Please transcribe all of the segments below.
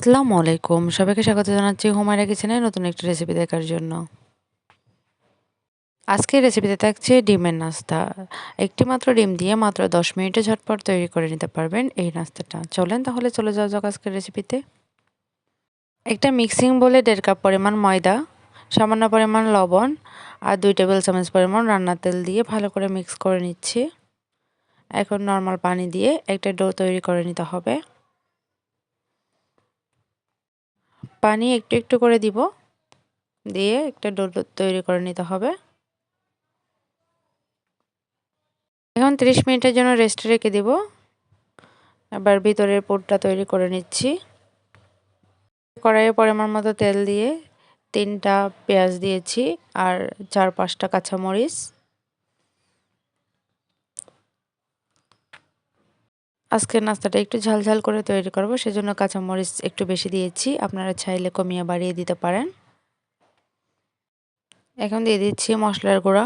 আসসালামু আলাইকুম। সবাইকে স্বাগত জানাচ্ছি হুমায়রা কিচেনে নতুন একটি রেসিপি দেখার জন্য। আজকের রেসিপিতে থাকছে ডিমের নাস্তা। একটি মাত্র ডিম দিয়ে মাত্র দশ মিনিটে ঝটপট তৈরি করে নিতে পারবেন এই নাস্তাটা। চলেন তাহলে চলে যাওয়া যাক আজকের রেসিপিতে একটা মিক্সিং বলে দেড় কাপ পরিমাণ ময়দা, সামান্য পরিমাণ লবণ আর দুই টেবিল চামচ পরিমাণ রান্নার তেল দিয়ে ভালো করে মিক্স করে নিচ্ছি। এখন নর্মাল পানি দিয়ে একটা ডো তৈরি করে নিতে হবে। পানি একটু একটু করে দিব। দিয়ে একটা ডো তৈরি করে নিতে হবে। এখন 30 মিনিটের জন্য রেস্টে রেখে দিব। আবার ভিতরের পোটটা তৈরি করে নিচ্ছি। কড়াইয়ে পরিমাণ মতো তেল দিয়ে তিনটা পেঁয়াজ দিয়েছি আর চার পাঁচটা কাঁচামরিচ। আজকের নাস্তাটা একটু ঝালঝাল করে তৈরি করব, সেজন্য কাঁচামরিচ একটু বেশি দিয়েছি। আপনারা চাইলে কমিয়ে বাড়িয়ে দিতে পারেন। এখন দিয়ে দিচ্ছি মশলার গুঁড়া।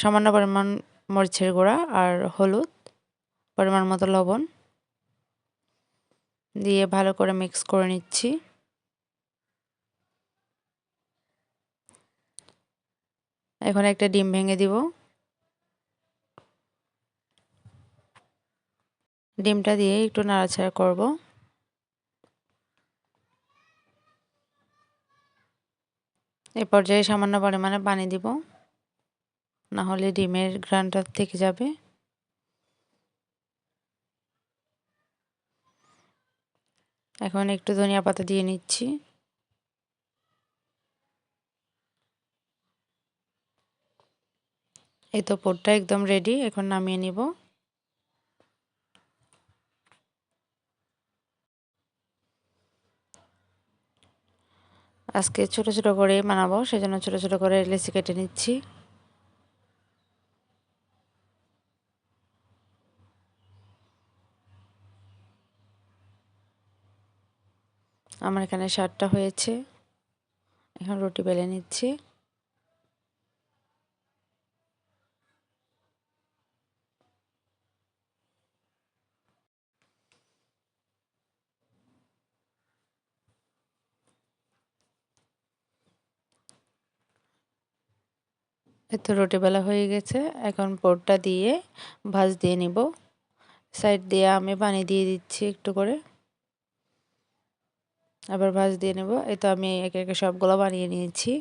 সামান্য পরিমাণ মরিচের গুঁড়া আর হলুদ, পরিমাণ মতো লবণ দিয়ে ভালো করে মিক্স করে নিচ্ছি। এখন একটা ডিম ভেঙে দিব। ডিমটা দিয়ে একটু নাড়াচাড়া করব। এ পর্যায়ে সামান্য পরিমাণে পানি দিব। না হলে ডিমের গ্রানটা থেকে যাবে। এখন একটু ধনিয়া পাতা দিয়ে নিচ্ছি। এই তো পোটটা একদম রেডি এখন নামিয়ে নিব। আজকে ছোট ছোট করে বানাবো, সেজন্য ছোটো ছোটো করে লেচি কেটে নিচ্ছি। আমার এখানে সারটা হয়েছে। এখন রুটি বেলে নিচ্ছি। এত রুটি বেলা হয়ে গেছে, এখন পোরটা দিয়ে ভাজ দিয়ে নিব। সাইড দিয়ে আমি পানি দিয়ে দিচ্ছি একটু করে। আবার ভাজ দিয়ে নেব এই তো আমি একে একে সবগুলো বানিয়ে নিয়েছি।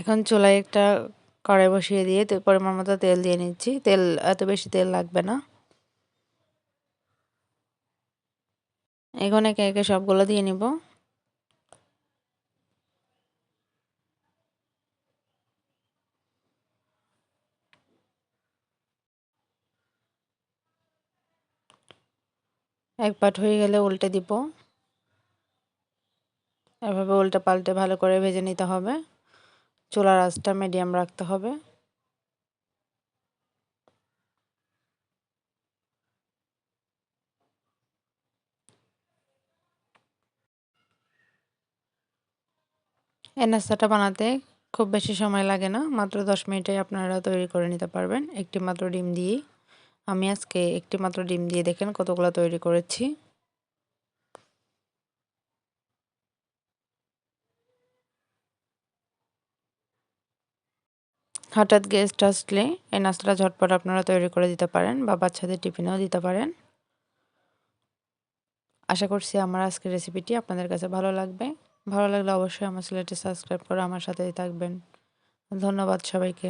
এখন চুলায় একটা কড়াই বসিয়ে দিয়ে পরিমাণ মতো তেল দিয়ে নিচ্ছি। তেল, এত বেশি তেল লাগবে না। এখন একে একে সবগুলো দিয়ে নিব। এক পাট হয়ে গেলে উল্টে দিব। এভাবে উল্টে পাল্টে ভালো করে ভেজে নিতে হবে। চুলার আঁচটা মিডিয়াম রাখতে হবে। এই নাস্তাটা বানাতে খুব বেশি সময় লাগে না, মাত্র দশ মিনিটে আপনারা তৈরি করে নিতে পারবেন। একটি মাত্র ডিম দিয়েই। আমি আজকে একটি মাত্র ডিম দিয়ে দেখেন কতগুলো তৈরি করেছি। হঠাৎ গেস্ট আসলে এই নাস্তাটা ঝটপট আপনারা তৈরি করে দিতে পারেন বা বাচ্চাদের টিফিনেও দিতে পারেন। আশা করছি আমার আজকের রেসিপিটি আপনাদের কাছে ভালো লাগবে। ভালো লাগলে অবশ্যই আমার চ্যানেলটি সাবস্ক্রাইব করে আমার সাথেই থাকবেন। ধন্যবাদ সবাইকে।